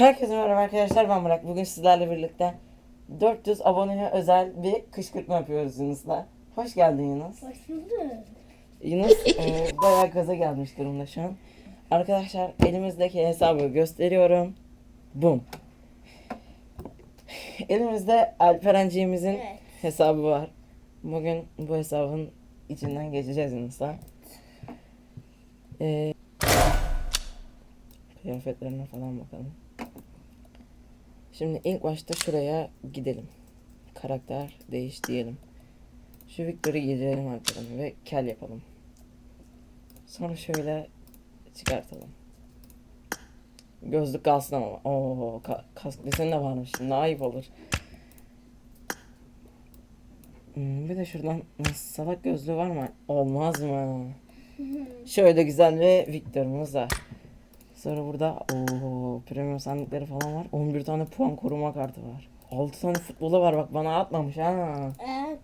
Herkese merhaba arkadaşlar ben Burak. Bugün sizlerle birlikte 400 aboneye özel bir kışkırtma yapıyoruz Yunus'la. Hoş geldin Yunus. Hoş bulduk. Yunus e, bayağı gaza gelmiş durumda şu an. Arkadaşlar elimizdeki hesabı gösteriyorum. Bum. Elimizde Alperenciğimizin Evet. hesabı var. Bugün bu hesabın içinden geçeceğiz Yunus'la. E, kıyafetlerine falan bakalım. Şimdi ilk başta şuraya gidelim. Karakter değiş diyelim. Şu Victor'u giydirelim arkadan ve kel yapalım. Sonra şöyle çıkartalım. Gözlük kalsın ama. Oo, ka- kask deseni de varmış. Şimdi ayıp olur. Hmm, bir de şuradan salak gözlüğü var mı? Olmaz mı? Şöyle güzel bir Victor'umuz var. Sonra burada o premium sandıkları falan var. 11 tane puan koruma kartı var. 6 tane futbolu var bak bana atmamış ha. Evet.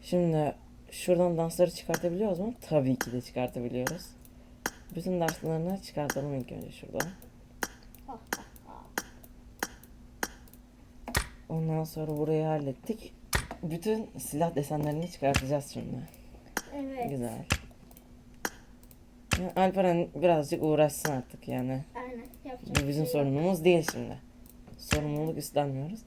Şimdi şuradan dansları çıkartabiliyoruz mu? Tabii ki de çıkartabiliyoruz. Bütün danslarını çıkartalım ilk önce şuradan. Ondan sonra burayı hallettik. Bütün silah desenlerini çıkartacağız şimdi. Evet. Güzel. Alperen birazcık uğraşsın artık yani. Aynen. Yapacak Bu bizim şey sorunumuz değil şimdi. Sorumluluk üstlenmiyoruz.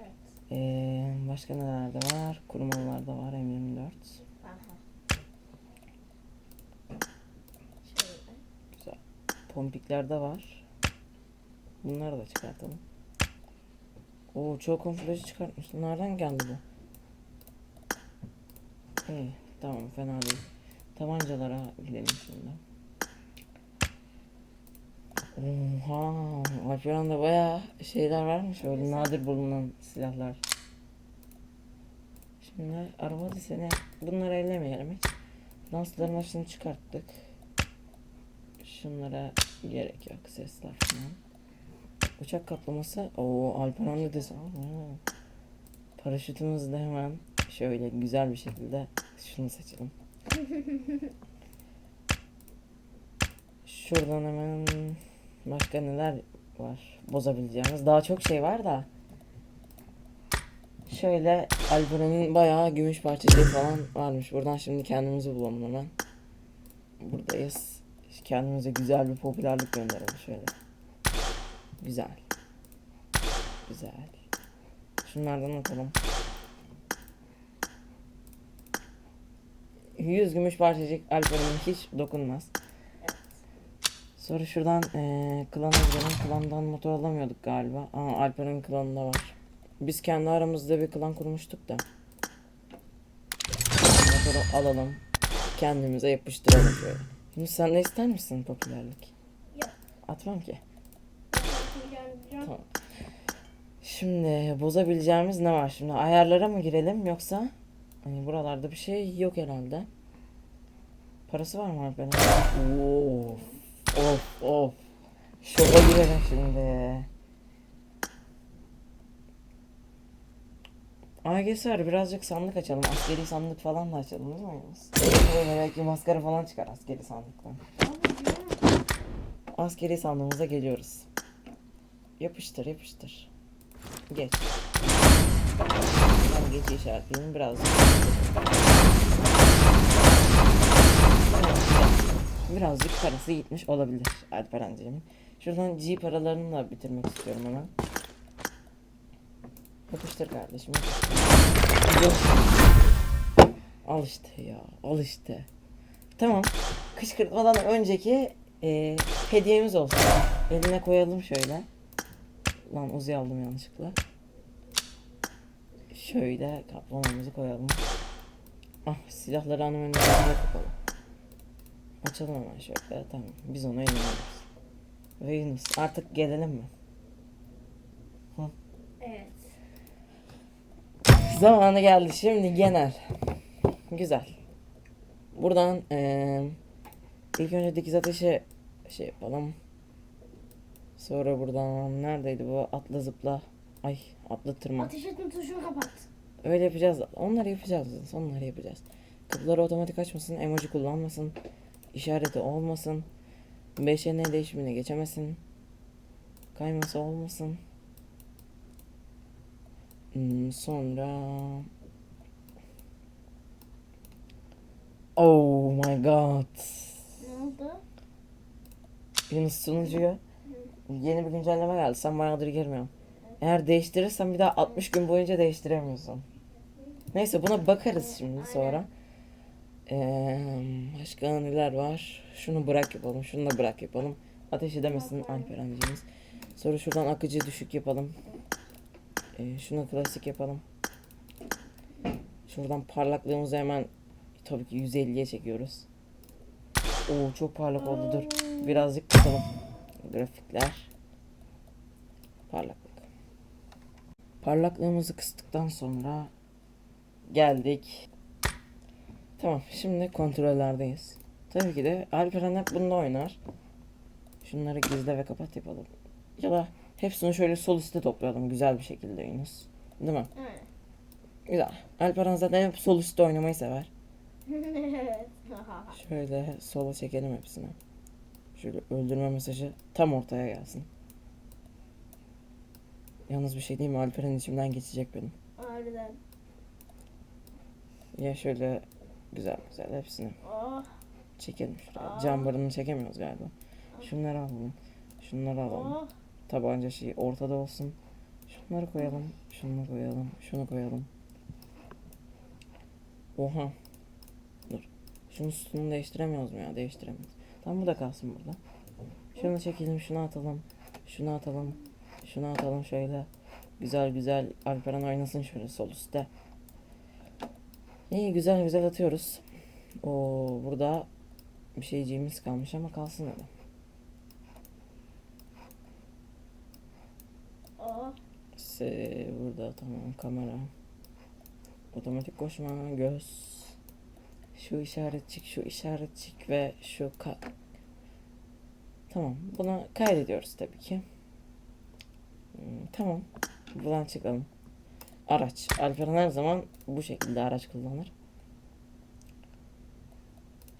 Evet. Ee, başka nelerde var? Kurumalarda var M24. Aha. Şöyle. Pompiklerde var. Bunları da çıkartalım. Oo çok konflajı çıkartmış. Nereden geldi bu? İyi tamam fena değil. Tabancalara gidelim şimdi. Oha, Alperen'de bayağı şeyler varmış öyle nadir bulunan silahlar. Şimdi araba deseni bunları ellemeyelim hiç. Dansların başını çıkarttık. Şunlara gerek yok sesler falan. Uçak kaplaması. Oo Alperen'de desen. Paraşütümüzü de hemen şöyle güzel bir şekilde şunu seçelim. Şuradan hemen başka neler var bozabileceğimiz. Daha çok şey var da. Şöyle Alperen'in bayağı gümüş parçacığı falan varmış. Buradan şimdi kendimizi bulalım hemen. Buradayız. Kendimize güzel bir popülerlik gönderelim şöyle. Güzel. Güzel. Şunlardan atalım. 100 gümüş parçacık Alperen'in hiç dokunmaz. Sonra şuradan eee klana gidelim. Klandan motor alamıyorduk galiba. Aa Alper'in klanında var. Biz kendi aramızda bir klan kurmuştuk da. Motoru alalım. Kendimize yapıştıralım şöyle. Şimdi sen de ister misin popülerlik? Yok. Atmam ki. Tamam. Şimdi bozabileceğimiz ne var şimdi? Ayarlara mı girelim yoksa hani buralarda bir şey yok herhalde. Parası var mı Alper'in? Of. Of of. Şoka girelim şimdi. AGS var birazcık sandık açalım. Askeri sandık falan da açalım değil mi? Belki maskara falan çıkar askeri sandıktan. Askeri sandığımıza geliyoruz. Yapıştır yapıştır. Geç. Ben geç işaretleyeyim birazcık. Birazcık parası gitmiş olabilir Alperen'ciğim. Şuradan G paralarını da bitirmek istiyorum hemen. Yapıştır kardeşim. Al işte ya. Al işte. Tamam. Kışkırtmadan önceki e, hediyemiz olsun. Eline koyalım şöyle. Lan Uzi aldım yanlışlıkla. Şöyle kaplamamızı koyalım. Ah silahları hanım önüne kapalı. Açalım hemen şöyle. Tamam. Biz ona inanıyoruz. Ve Yunus artık gelelim mi? Evet. Zamanı geldi. Şimdi genel. Güzel. Buradan eee ilk önce dikiz ateşi şey yapalım. Sonra buradan neredeydi bu atla zıpla. Ay atla tırman. Ateş etme tuşunu kapat. Öyle yapacağız. Onları yapacağız. Onları yapacağız. Kapıları otomatik açmasın. Emoji kullanmasın. İşareti olmasın. 5'e ne değişimine geçemesin. Kayması olmasın. Hmm, sonra... Oh my god. Ne oldu? Yunus sunucuya yeni bir güncelleme geldi. Sen bayağıdır girmiyorsun. Eğer değiştirirsen bir daha 60 gün boyunca değiştiremiyorsun. Neyse buna bakarız şimdi sonra. Ee, başka neler var? Şunu bırak yapalım. Şunu da bırak yapalım. Ateş edemesin Bakalım. Alperen'cimiz. Sonra şuradan akıcı düşük yapalım. Ee, şunu klasik yapalım. Şuradan parlaklığımızı hemen tabii ki 150'ye çekiyoruz. Oo çok parlak oldu dur. Birazcık kısalım. Grafikler. Parlaklık. Parlaklığımızı kıstıktan sonra geldik. Tamam şimdi kontrollerdeyiz. Tabii ki de Alperen hep bunda oynar. Şunları gizle ve kapat yapalım. Ya da hepsini şöyle sol üstte toplayalım güzel bir şekilde Yunus. Değil mi? Evet. Güzel. Alperen zaten hep sol üstte oynamayı sever. Şöyle sola çekelim hepsini. Şöyle öldürme mesajı tam ortaya gelsin. Yalnız bir şey diyeyim mi? Alperen içimden geçecek benim. Harbiden. Ya şöyle güzel güzel hepsini Oh. çekelim şuraya. Aa. Cam barını çekemiyoruz galiba. Şunları alalım. Şunları alalım. Oh. Tabanca şeyi ortada olsun. Şunları koyalım. Şunu koyalım. Şunu koyalım. Oha. Dur. Şunun sütununu değiştiremiyoruz mu ya? Değiştiremiyoruz. Tamam bu da kalsın burada. Şunu çekelim. Şunu atalım. Şunu atalım. Şunu atalım şöyle. Güzel güzel Alperen oynasın şöyle sol üstte. İyi güzel güzel atıyoruz. Oo burada bir şeyciğimiz kalmış ama kalsın. Oh. Se burada tamam kamera. Otomatik koşma göz. Şu işaretçik, şu işaretçik ve şu ka Tamam. Bunu kaydediyoruz tabii ki. Hmm, tamam. Buradan çıkalım. Araç. Alperen her zaman bu şekilde araç kullanır.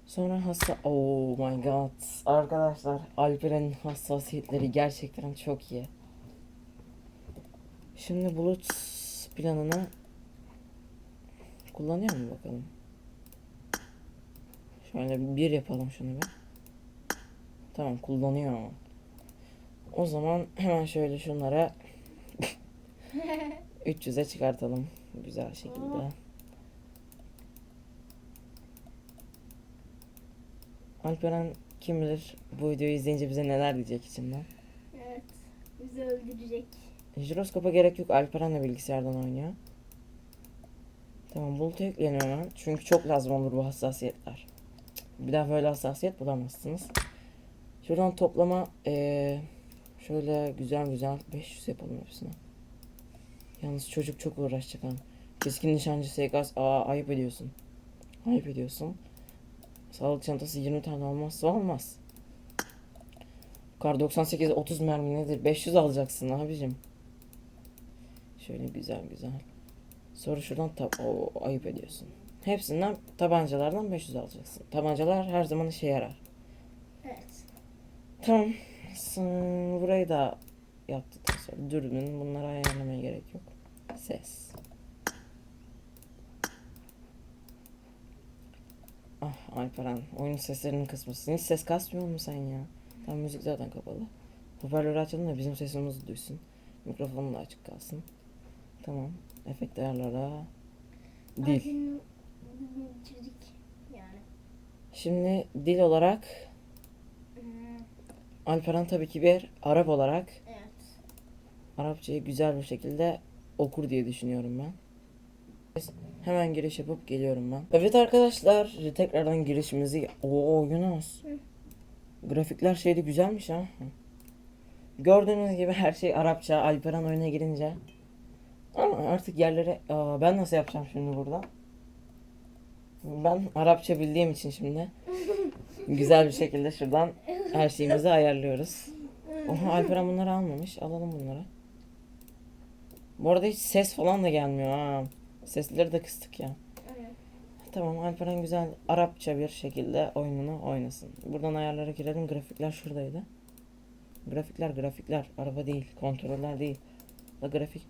Sonra hassa... Oh my god. Arkadaşlar Alperen'in hassasiyetleri gerçekten çok iyi. Şimdi bulut planını kullanıyor mu bakalım? Şöyle bir yapalım şunu bir. Tamam kullanıyor ama. O zaman hemen şöyle şunlara 300'e çıkartalım güzel şekilde. Alperen kim bilir bu videoyu izleyince bize neler diyecek içinden. Evet. Bizi öldürecek. Jiroskopa gerek yok. Alperen de bilgisayardan oynuyor. Tamam bulutu ekleyelim hemen. Çünkü çok lazım olur bu hassasiyetler. Bir daha böyle hassasiyet bulamazsınız. Şuradan toplama eee, şöyle güzel güzel 500 yapalım hepsine. Yalnız çocuk çok uğraşacak ha. Keskin nişancı SKS aa ayıp ediyorsun. Ayıp ediyorsun. Sağlık çantası 20 tane olmazsa olmaz. Kar 98 30 mermi nedir? 500 alacaksın abicim. Şöyle güzel güzel. Sonra şuradan tab Oo, ayıp ediyorsun. Hepsinden tabancalardan 500 alacaksın. Tabancalar her zaman işe yarar. Evet. Tamam. Burayı da sonra dürbün bunları ayarlamaya gerek yok. Ses. Ah Alperen oyun seslerinin kısmısın. Hiç ses kasmıyor mu sen ya? Tam müzik zaten kapalı. Hoparlörü açalım da bizim sesimizi duysun. Mikrofonun da açık kalsın. Tamam. Efekt ayarlara. Dil. Yani. Şimdi dil olarak Hmm, Alperen tabii ki bir Arap olarak Evet. Arapçayı güzel bir şekilde okur diye düşünüyorum ben. Hemen giriş yapıp geliyorum ben. Evet arkadaşlar tekrardan girişimizi... Oo Yunus. Hı. Grafikler şeyde güzelmiş ha. Gördüğünüz gibi her şey Arapça. Alperen oyuna girince. Ama artık yerlere... Aa, ben nasıl yapacağım şimdi burada? Ben Arapça bildiğim için şimdi güzel bir şekilde şuradan her şeyimizi ayarlıyoruz. Oha Alperen bunları almamış. Alalım bunları. Bu arada hiç ses falan da gelmiyor ha. Sesleri de kıstık ya. Evet. Tamam Alperen güzel Arapça bir şekilde oyununu oynasın. Buradan ayarlara girelim. Grafikler şuradaydı. Grafikler grafikler. Araba değil. Kontroller değil. La grafik.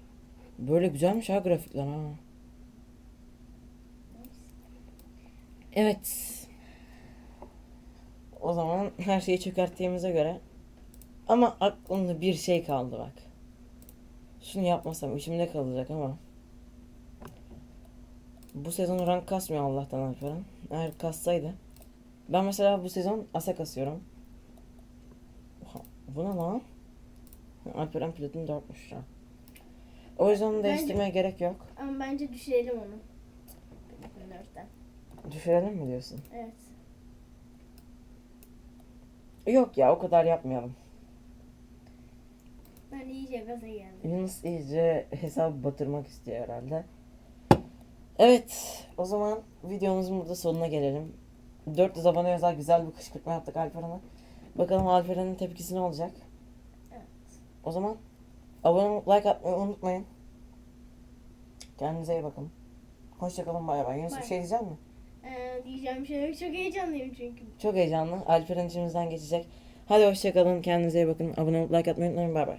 Böyle güzelmiş ha grafikler ha. Evet. O zaman her şeyi çökerttiğimize göre ama aklımda bir şey kaldı bak. Şunu yapmasam içimde kalacak ama. Bu sezon rank kasmıyor Allah'tan Alperen. Eğer kassaydı. Ben mesela bu sezon asa kasıyorum. Oha, Bu ne lan? Alperen platin 4'müş ya. O yüzden onu değiştirmeye gerek yok. Ama bence düşürelim onu. Platin dörtten. Düşürelim mi diyorsun? Evet. Yok ya o kadar yapmayalım. Ben iyice gaza geldim. Yunus iyice hesabı batırmak istiyor herhalde. Evet, o zaman videomuzun burada sonuna gelelim. 400 abone özel güzel bir kışkırtma yaptık Alperen'e. Bakalım Alperen'in tepkisi ne olacak? Evet. O zaman abone olup like atmayı unutmayın. Kendinize iyi bakın. Hoşçakalın bay bay. Yunus bir Bay. şey diyecek mi? Ee, diyeceğim şey yok. Çok heyecanlıyım çünkü. Çok heyecanlı. Alperen içimizden geçecek. Hadi hoşçakalın. Kendinize iyi bakın. Abone olup like atmayı unutmayın. Bay bay.